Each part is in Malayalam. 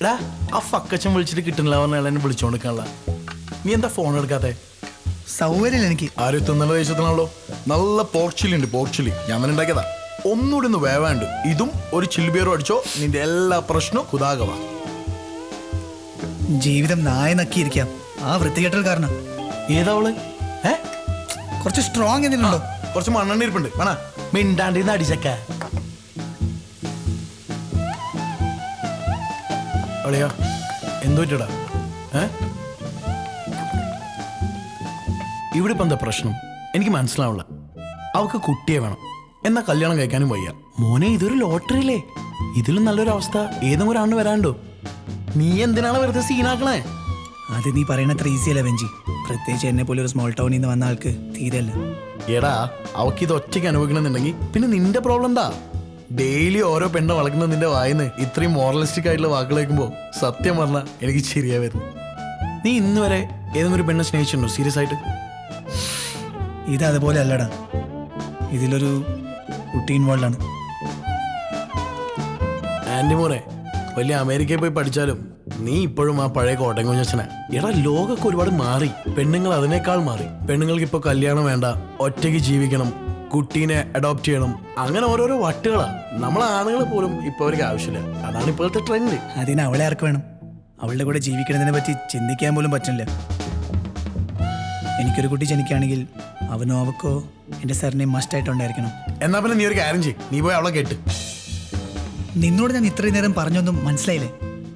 എടാ ആ ഫക്കച്ചൻ വിളിച്ചിട്ട് കിട്ടുന്നില്ല പറഞ്ഞാൽ എന്നെ വിളിച്ചോണ്ടിക്കാനുള്ള നീ എന്താ ഫോൺ എടുക്കാത്തെ? സൗകര്യമില്ല എനിക്ക്. ആരും തിന്നല ദേശത്തിനാണല്ലോ നല്ല പോർച്ചിലി ഉണ്ട് പോർച്ചിലി ഞാൻ തന്നെ ഉണ്ടാക്കിയതാ. ഒന്നുകൂടി ഒന്ന് വേവാണ്ട്. ഇതും ഒരു ചില്ലുബിയറും അടിച്ചോ. നിന്റെ എല്ലാ പ്രശ്നവും കുതാകവാ. ജീവിതം നായ നക്കിയിരിക്കാം. ആ വൃത്തികെട്ടൽ കാരണം. ഏതാവൾ ഏ? കുറച്ച് സ്ട്രോങ് എന്തിനുണ്ടോ കുറച്ച് മണ്ണെണ്ണ ഇരിപ്പുണ്ട്. വേണ? മിണ്ടാണ്ടിന്ന് അടിച്ചക്ക. അളിയാ എന്തോ പറ്റിയടാ ഏ? ഇവിടെ ഇപ്പം എന്താ പ്രശ്നം? എനിക്ക് മനസ്സിലാവില്ല അവൾക്ക് കുട്ടിയെ വേണം. എന്നാ കല്യാണം കഴിക്കാനും വയ്യ. മോനെ ഇതൊരു ലോട്ടറി അല്ലേ? ഇതിലും നല്ലൊരു അവസ്ഥ. ഏതെങ്കിലും ഒരാണ് വരാണ്ടോ നീ എന്തിനാണ് വെറുതെ സീനാക്കണേ? അത് നീ പറയണത്ര ഈസി അല്ല വെഞ്ചി പ്രത്യേകിച്ച് എന്നെ പോലെ ഒരു സ്മോൾ ടൗണിൽ നിന്ന് വന്ന ആൾക്ക് തീരെയല്ല. എടാ അവക്ക് ഇത് ഒറ്റയ്ക്ക് അനുഭവിക്കണമെന്നുണ്ടെങ്കിൽ പിന്നെ നിന്റെ പ്രോബ്ലം എന്താ? ഡെയിലി ഓരോ പെണ്ണ വളക്കുന്ന നിന്റെ വായിന്ന് ഇത്രയും മോറലിസ്റ്റിക് ആയിട്ടുള്ള വാക്കുകൾ കേൾക്കുമ്പോൾ സത്യം പറഞ്ഞാൽ എനിക്ക് ശരിയാ വരുന്നു നീ ഇന്ന് വരെ ഏതെങ്കിലും ഒരു പെണ്ണെ സ്നേഹിച്ചിട്ടുണ്ടോ? സീരിയസ് ആയിട്ട്? ഇത് അതുപോലെ അല്ലടാ. ഇതിലൊരു കുട്ടി ഇൻവോൾവ് ആണ്. ആന്റി മോനെ വലിയ അമേരിക്കയിൽ പോയി പഠിച്ചാലും നീ ഇപ്പോഴും ആ പഴയ കോട്ടയം കുഞ്ഞച്ചനാ എടാ ലോകമൊക്കെ ഒരുപാട് മാറി. പെണ്ണുങ്ങൾ അതിനേക്കാൾ മാറി. പെണ്ണുങ്ങൾക്ക് ഇപ്പോൾ കല്യാണം വേണ്ട ഒറ്റയ്ക്ക് ജീവിക്കണം കുട്ടീനെ അഡോപ്റ്റ് ചെയ്യണം. അങ്ങനെ ഓരോരോ വട്ടുകളാ. നമ്മളെ ആണുങ്ങൾ പോലും ഇപ്പൊ അവർക്ക് ആവശ്യമില്ല. അതാണ് ഇപ്പോഴത്തെ ട്രെൻഡ് അതിന് അവളെ ആർക്ക് വേണം? അവളുടെ കൂടെ ജീവിക്കുന്നതിനെ പറ്റി ചിന്തിക്കാൻ പോലും പറ്റില്ല. എനിക്കൊരു കുട്ടി ജനിക്കുകയാണെങ്കിൽ അവനോ അവക്കോ എന്റെ സാറിനെ മസ്റ്റായിട്ടുണ്ടായിരിക്കണം എന്നാ പിന്നെ നീ ഒരു കാര്യം ചെയ്യും. നീ പോയി അവളെ കേട്ട്. നിന്നോട് ഞാൻ ഇത്രയും നേരം പറഞ്ഞൊന്നും മനസ്സിലായില്ലേ?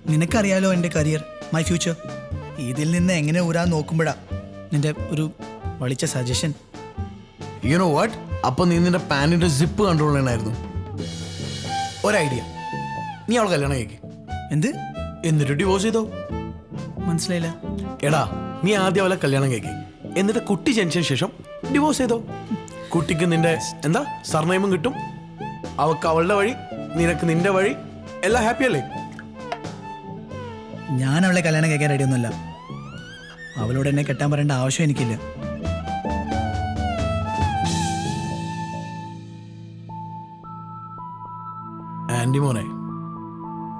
നിനക്കറിയാലോ എന്റെ കരിയർ മൈ ഫ്യൂച്ചർ ഇതിൽ നിന്ന് എങ്ങനെ ഊരാൻ നോക്കുമ്പോഴാ നിന്റെ ഒരു വളിച്ച സജഷൻ യു നോ വാട്ട് അപ്പൊ നീ നിന്റെ പാന്റിന്റെ സിപ്പ് കൺട്രോൾ ചെയ്യണമായിരുന്നു ഒരു ഐഡിയ നീ അവൾ കല്യാണം കഴിക്ക്. എന്ത്? എന്നിട്ട് ഡിവോഴ്സ് ചെയ്തോ? മനസ്സിലായില്ല. എടാ നീ ആദ്യം അവളെ കല്യാണം കഴിക്ക്. എന്നിട്ട് കുട്ടി ജനിച്ചതിന് ശേഷം ഡിവോഴ്സ് ചെയ്തോ? കുട്ടിക്ക് നിന്റെ എന്താ സർനെയിമും കിട്ടും. അവൾക്ക് അവളുടെ വഴി നിനക്ക് നിന്റെ വഴി എല്ലാം ഹാപ്പി അല്ലേ? ഞാൻ അവളെ കല്യാണം കഴിക്കാൻ റെഡിയൊന്നുമല്ല അവളോട് എന്നെ കെട്ടാൻ പറയേണ്ട ആവശ്യം എനിക്കില്ല. ആന്റി മോനെ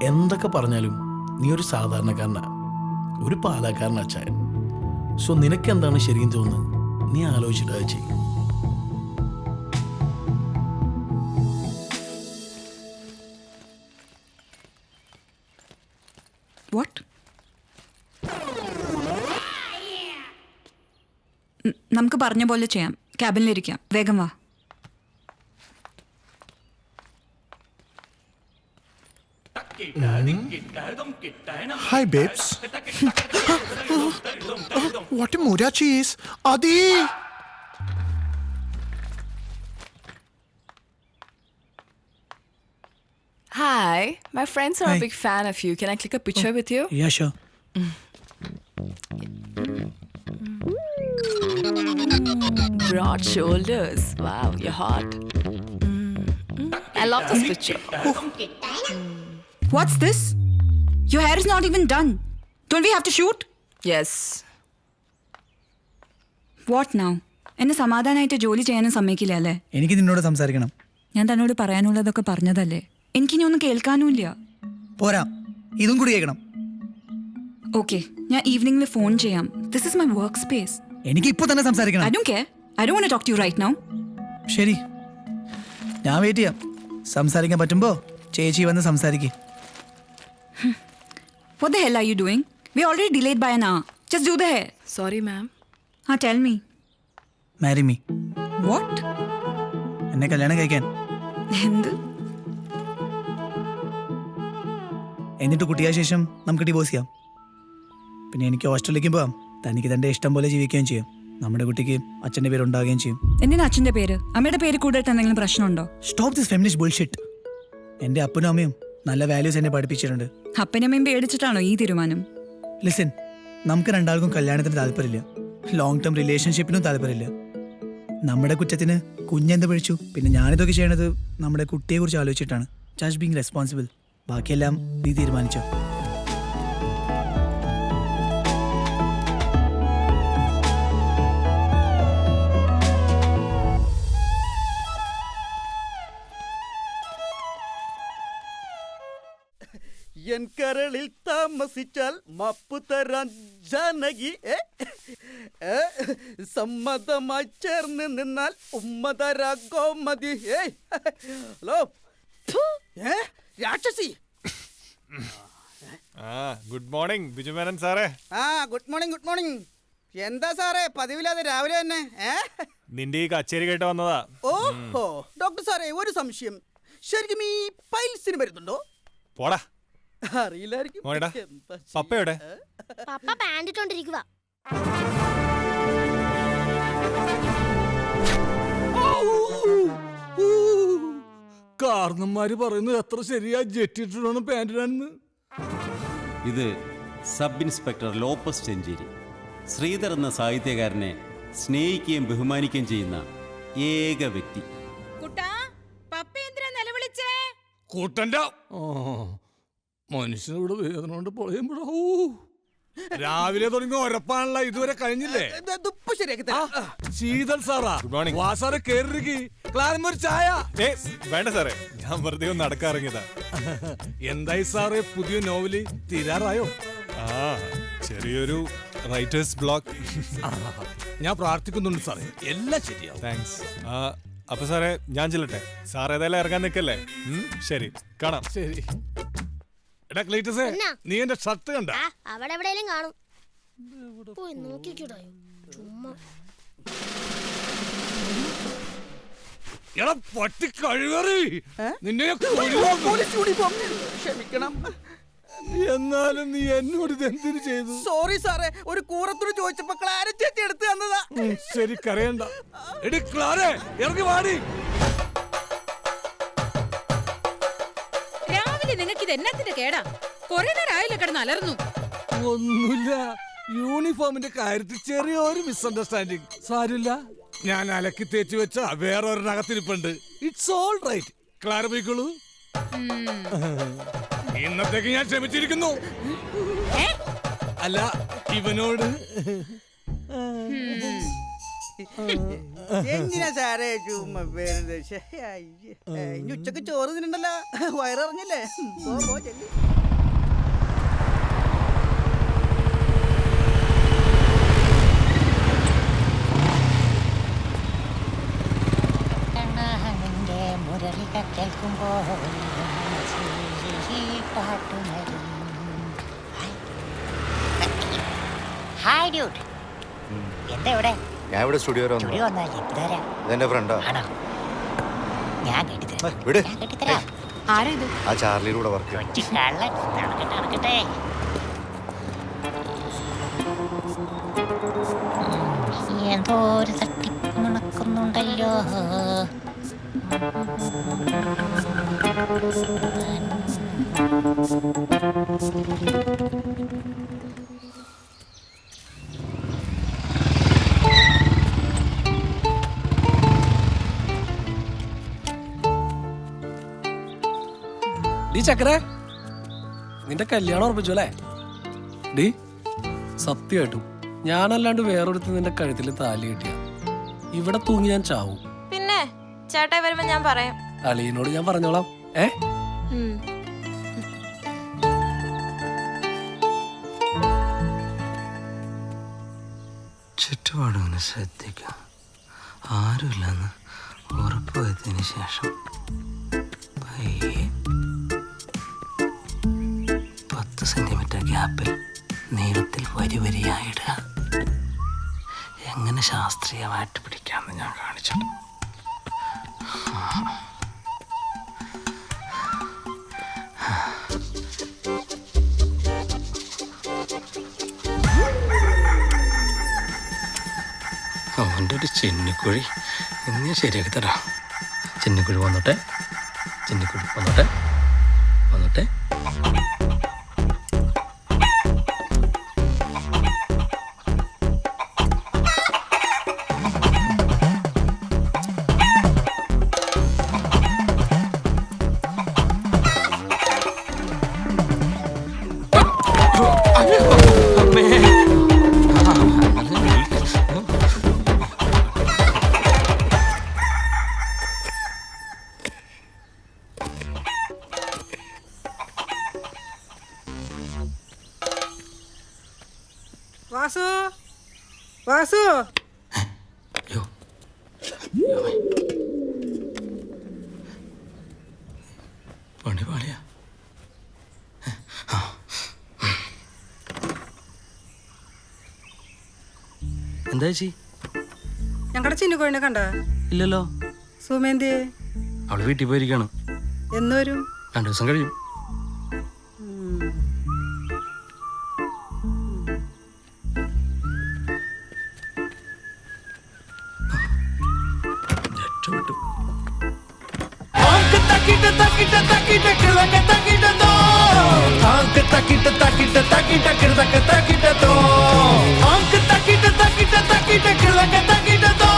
എന്തൊക്കെ പറഞ്ഞാലും നീ ഒരു സാധാരണക്കാരനാ ഒരു പാലക്കാരൻ ചായൻ സോ നിനക്ക് എന്താണ് ശരിക്കും തോന്നുന്നത്? നീ ആലോചിച്ചിട്ട് ചെയ്യും. നമുക്ക് പറഞ്ഞ പോലെ ചെയ്യാം. ക്യാബിനിലിരിക്കാം വേഗം വാ. Hi, babes. what a Murachi is. Adi! Hi, my friends are Hi. a big fan of you. Can I click a picture with you? Yeah, sure. Broad shoulders. Wow, you're hot. Mm, mm. I love this picture. What's this? Your hair is not even done. Don't we have to shoot? Yes. What now എന്നെ സമാധാനമായിട്ട് ജോലി ചെയ്യാനും സമ്മതിക്കില്ല അല്ലേ? എനിക്ക് നിന്നോട് സംസാരിക്കണം. ഞാൻ തന്നോട് പറയാനുള്ളതൊക്കെ പറഞ്ഞതല്ലേ? എനിക്കിനി ഒന്നും കേൾക്കാനുമില്ല. പോരാ. ഇതും കൂടി കേൾക്കണം. ഓക്കെ ഞാൻ ഈവനിംഗിൽ ഫോൺ ചെയ്യാം. This is my work space എനിക്ക് ഇപ്പൊ തന്നെ ഐ സംസാരിക്കണം don't care I do talk to right now ശരി. ഞാൻ വെയിറ്റ് ചെയ്യാം. സംസാരിക്കാൻ പറ്റുമ്പോ ചേച്ചി വന്ന് സംസാരിക്കേ. What the hell are you doing? We already delayed by an hour. Just do the hair. Sorry, ma'am. ആ tell me. Marry me What? എന്നെ കല്യാണം കഴിക്കാൻ. എന്ത്? എന്നിട്ട് കുട്ടിയായ ശേഷം നമുക്ക് ഡിവോഴ്സ് ചെയ്യാം. പിന്നെ എനിക്ക് ഹോസ്റ്റലിലേക്കും പോവാം തനിക്ക് തന്റെ ഇഷ്ടം പോലെ ജീവിക്കുകയും ചെയ്യും. നമ്മുടെ കുട്ടിക്ക് അച്ഛന്റെ പേര് ഉണ്ടാകുകയും ചെയ്യും. എന്തിനാ അച്ഛന്റെ പേര്? അമ്മയുടെ പേര് കൂടുതൽ എന്തെങ്കിലും പ്രശ്നമുണ്ടോ? സ്റ്റോപ്പ് ദിസ് ഫെമിനിസ്റ്റ് ബുൾഷിറ്റ് എന്റെ അപ്പനും അമ്മയും നല്ല വാല്യൂസ് എന്നെ പഠിപ്പിച്ചിട്ടുണ്ട്. അപ്പനമ്മയും പേടിച്ചിട്ടാണോ ഈ തീരുമാനം? ലിസൺ നമുക്ക് രണ്ടാൾക്കും കല്യാണത്തിന് താല്പര്യമില്ല. ലോങ് ടേം റിലേഷൻഷിപ്പിനും താല്പര്യമില്ല. നമ്മുടെ കുറ്റത്തിന് കുഞ്ഞെന്ത് പഴിച്ചു പിന്നെ ഞാനിതൊക്കെ ചെയ്യണത് നമ്മുടെ കുട്ടിയെ കുറിച്ച് ആലോചിച്ചിട്ടാണ്. ജസ്റ്റ് ബീങ് റെസ്പോൺസിബിൾ ബാക്കിയെല്ലാം നീ തീരുമാനിച്ചോ? കരളിൽ താമസിച്ചാൽ മപ്പു തരാൻ ജാനകി? സമ്മതമായി ചേർന്ന് നിന്നാൽ ഉമ്മ തരാ ഗോമതി ഹലോ? രാക്ഷസി! ഗുഡ് മോർണിംഗ് ബിജുമേനൻ സാറേ. ആ ഗുഡ് മോർണിംഗ് ഗുഡ് മോർണിംഗ്. എന്താ സാറേ പതിവില്ലാതെ രാവിലെ തന്നെ നിന്റെ ഈ കച്ചേരി കേട്ട് വന്നതാ. ഓഹോ ഡോക്ടർ സാറേ ഒരു സംശയം. ശരിക്കും ഈ പൈൽസിന് വരുന്നുണ്ടോ? പോടാ. അറിയില്ലായിരിക്കും. മോനെടാ, എന്താ ചെയ്യാ? പപ്പ കാരണന്മാര് പറയുന്നത് എത്ര ശരിയാ? ജെറ്റിട്ടാണ് പാന്റിനാണെന്ന് ഇത് sub inspector Lopez Chencheri. Sridhar എന്ന സാഹിത്യകാരനെ സ്നേഹിക്കുകയും ബഹുമാനിക്കുകയും ചെയ്യുന്ന ഏക വ്യക്തി. കുട്ടാ പപ്പ എന്തിനാ നിലവിളിച്ചേ? കൂട്ടന്റെ മനുഷ്യനിവിടെ വേദന കൊണ്ട് പൊളയുമ്പോഴോ? രാവിലെ തുടങ്ങി ഉറപ്പാണല്ല ഇതുവരെ കഴിഞ്ഞില്ലേ? ശീതൽ സാറാ. വാ സാറ് കേറിരിക്കി ഒരു ചായ. ഏ വേണ്ട സാറേ ഞാൻ വെറുതെ ഒന്ന് നടക്കാൻ ഇറങ്ങിയതാ എന്തായി സാറേ പുതിയ നോവൽ തീരാറായോ? ആ ചെറിയൊരു റൈറ്റേഴ്സ് ബ്ലോക്ക് ഞാൻ പ്രാർത്ഥിക്കുന്നുണ്ട് സാറേ എല്ലാം ശരിയാവും. താങ്ക്സ് ആ അപ്പൊ സാറേ ഞാൻ ചെല്ലട്ടെ? സാർ ഏതായാലും ഇറങ്ങാൻ നിൽക്കല്ലേ ശരി കാണാം. ശരി. എടാ ക്ലീറ്റസേ എന്നാ? നീ എന്റെ ഷർട്ട് കണ്ട? ആ അവിടെ എവിടെയെങ്കിലും കാണും. പോയി നോക്കിക്കൂടായോ ചുമ്മാ. എടാ പട്ടി കഴിവറി ഏ? നിന്നെ ഞാൻ ഓ, കൊല്ലും. പോലീസ് യൂണിഫോം ക്ഷമിക്കണം. എന്നാലും നീ എന്നോട് ഇത് എന്തിനു ചെയ്തു? സോറി സാറേ. ഒരു കൂറത്തോട് ചോദിച്ചപ്പോ ക്ലാര ചേച്ചി എടുത്ത് തന്നതാ. ഉം, ശരി കരയണ്ട. എടി ക്ലാരേ ഇറങ്ങി വാടി. ഇത് എന്നത്തിന്റെ കേടാ? കൊറേ നേരം ആയില്ല കിടന്ന് അലർന്നു ഒന്നുമില്ല. യൂണിഫോമിന്റെ കാര്യത്തിൽ ചെറിയൊരു മിസ്അണ്ടർസ്റ്റാൻഡിങ് സാരില്ല ഞാൻ അലക്കി തേച്ചു വെച്ച വേറെ ഒരെണ്ണകത്തിരിപ്പുണ്ട് ഇറ്റ്സ് ഓൾ റൈറ്റ് ക്ലാര പോയിക്കോളൂ ഇന്നത്തേക്ക് ഞാൻ ക്ഷമിച്ചിരിക്കുന്നു. അല്ല ഇവനോട്. എന്തിനാ സാറേ ചുമ്മാ വെറുതെ ശ്ശെ, അയ്യേ. ഏ, ഇനി ഉച്ചയ്ക്ക് ചോറ് തിന്നണ്ടല്ലോ. വയറിറങ്ങില്ലേ? പോ പോ ചെല്ലി. മുരളിക കേൾക്കുമ്പോൾ ഹായ് ഡ്യൂട്ട് എന്താ ഇവിടെ ഞാൻ ഇവിടെ സ്റ്റുഡിയോ വരെ ഫ്രണ്ടോ വന്നാ ഇതുതരാ ഇതെന്റെ ഫ്രണ്ടാ? ആണോ? ഞാൻ കെട്ടിത്തരാം വിട്. ഞാൻ കെട്ടിത്തരാം. ആരാ ഇത് ആ ചാർലിയുടെ വർക്ക് കൊച്ചു കള്ളൻ. നടക്കട്ടെ നടക്കട്ടെ. ഉം, എന്തോ ഒരു തട്ടിപ്പ് മണക്കുന്നുണ്ടല്ലോ. ഡി ചക്കരെ നിന്റെ കല്യാണം ഉറപ്പിച്ചു അല്ലേ? ഡി സത്യമായിട്ടും ഞാനല്ലാണ്ട് വേറൊരുത്ത് നിന്റെ കഴുത്തിൽ താലി കിട്ടിയ. ഇവിടെ തൂങ്ങി ഞാൻ ചാവും. പിന്നെ ചേട്ടാ വരുമ്പോ ഞാൻ പറയാം. അളിയനോട് ഞാൻ പറഞ്ഞോളാം. ഏ? ചുറ്റുപാടൊന്ന് ശ്രദ്ധിക്കുക. ആരുമില്ലെന്ന് ഉറപ്പുവരുത്തിയതിന് ശേഷം. പയ്യെ. പത്ത് സെന്റിമീറ്റർ ഗ്യാപ്പിൽ നീളത്തിൽ വരി വരിയായിടുക എങ്ങനെ ശാസ്ത്രീയമായിട്ട് പിടിക്കാമെന്ന് ഞാൻ കാണിച്ചിട്ടുണ്ട്. അവന്റെ ഒരു ചെന്നിക്കുഴി. ഇന്ന് ശരിയാക്കി തരാം. ചെന്നിക്കുഴി വന്നോട്ടെ. ചെന്നിക്കുഴി വന്നോട്ടെ. വന്നോട്ടെ. വാസു പണി പാളിയാ എന്താ ചേച്ചി? ഞങ്ങളുടെ ചിന്നുകോഴിനെ കണ്ട? ഇല്ലല്ലോ. സുമേന്തി അവൾ വീട്ടിൽ പോയിരിക്കാണ്. എന്ന് വരും രണ്ടു ദിവസം കഴിയും. தக்கிட்ட தக்கிட்ட கிழக்க தக்கிட்டதோ தாக்கு தக்கிட்ட தக்கிட்ட தக்கிட்ட கிழக்க தக்கிட்டதோ ஆக்கு தக்கிட்ட தக்கிட்ட தக்கிட்ட கிழக்க தக்கிட்டதோ